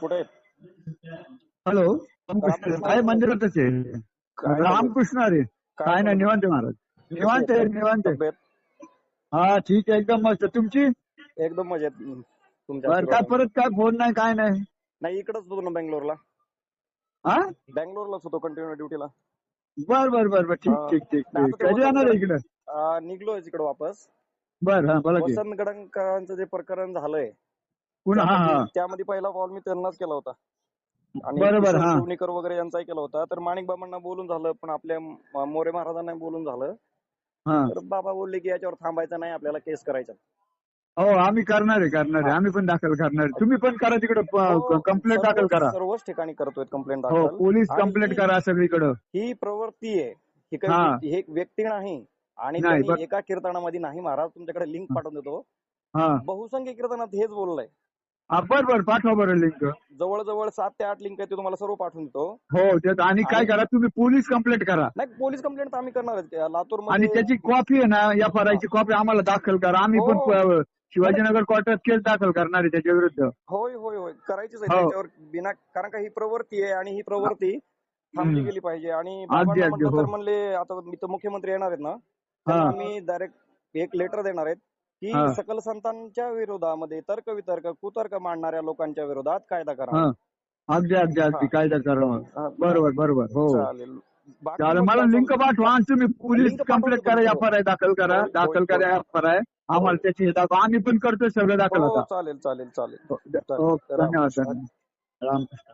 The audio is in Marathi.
कुठे? हॅलो आहे मंदिरातच आहे काय रामकृष्ण हरी काय नाही निवांत महाराज. निवांत आहे निवांत आहे. हा ठीक आहे एकदम मस्त. तुमची? एकदम मजेत. तुमच्या काय. परत काय फोन नाही काय नाही? नाही इकडेच होतो ना बेंगलोरला. हा? बेंगलोरलाच होतो कंटिन्यू ड्युटीला बर बर बर बर. ठीक. ठीक ठीक कधी वसंत- इकडं? निघलोय इकडे वापस. बर हा बोला की. वसंत गडंकरांचं जे प्रकरण झालंय हा हा. त्यामध्ये पहिला कॉल मी त्यांनाच केला होता. आणि बरोबर, किशोर हा. शिवणेकर वगैरे यांचाही केला होता. तर माणिक बाबांना बोलून झालं पण आपल्या म- मोरे महाराजांना बोलून झालं. हा. तर बाबा बोलले की याच्यावर थांबायचं नाही आपल्याला केस करायचा हो आम्ही करणार आहे करणार आहे. आम्ही पण दाखल करणार आहे. तुम्ही पण करा तिकडे हो, कंप्लेंट सर्व- दाखल करा. सर्वच ठिकाणी करतोय कंप्लेंट हो दाखल. पोलीस आणि कंप्लेंट ही- करा सगळीकडं. ही प्रवृत्ती आहे. ही हा. हे एक व्यक्ती नाही आणि त्यांनी. एका कीर्तनामध्ये नाही महाराज तुमच्याकडे लिंक पाठवून देतो. हा. बहुसंख्य कीर्तनात हेच बोललंय. हा, बर बर पाठवा बरं लिंक जवळजवळ सात ते आठ लिंक आहे ते तुम्हाला सर्व पाठवून देतो. हो आणि काय करा तुम्ही पोलीस कंप्लेंट करा. नाही पोलीस कंप्लेंट आम्ही करणार लातूर आणि त्याची कॉपी आहे ना या फरायची कॉपी आम्हाला दाखल करा. आम्ही पण हो. शिवाजीनगर कोर्टात केस दाखल करणार आहे त्याच्या विरुद्ध. होय होय होय. करायचीच आहे. हो. त्याच्यावर बिना कारण का ही प्रवृत्ती आहे आणि ही प्रवृत्ती थांबली. गेली पाहिजे. आणि हो. म्हणले आता मी तर मुख्यमंत्री येणार आहेत ना. त्यांना. आम्ही डायरेक्ट एक लेटर देणार आहेत की हा. सकल संतांच्या विरोधामध्ये तर्क वितर्क कुतर्क मांडणाऱ्या लोकांच्या विरोधात कायदा करा. हा. अगदी अगदी अगदी. कायदा करा. हा. बरोबर बरोबर. हो. चालेल. बाकी चालेल. मग मला लिंक पाठवा आणि तुम्ही पोलीस पाठवतो कंप्लेंट करा तुमचं. एफ आय दाखल करा. होय, दाखल होय, करा होय. एफ आय आम्हाला त्याची हे दाखवा. आम्ही पण करतोय सगळं दाखल हो चालेल चालेल चालेल. हो, चालेल. हो, राम- धन्यवाद धन्यवाद. रामकृष्ण.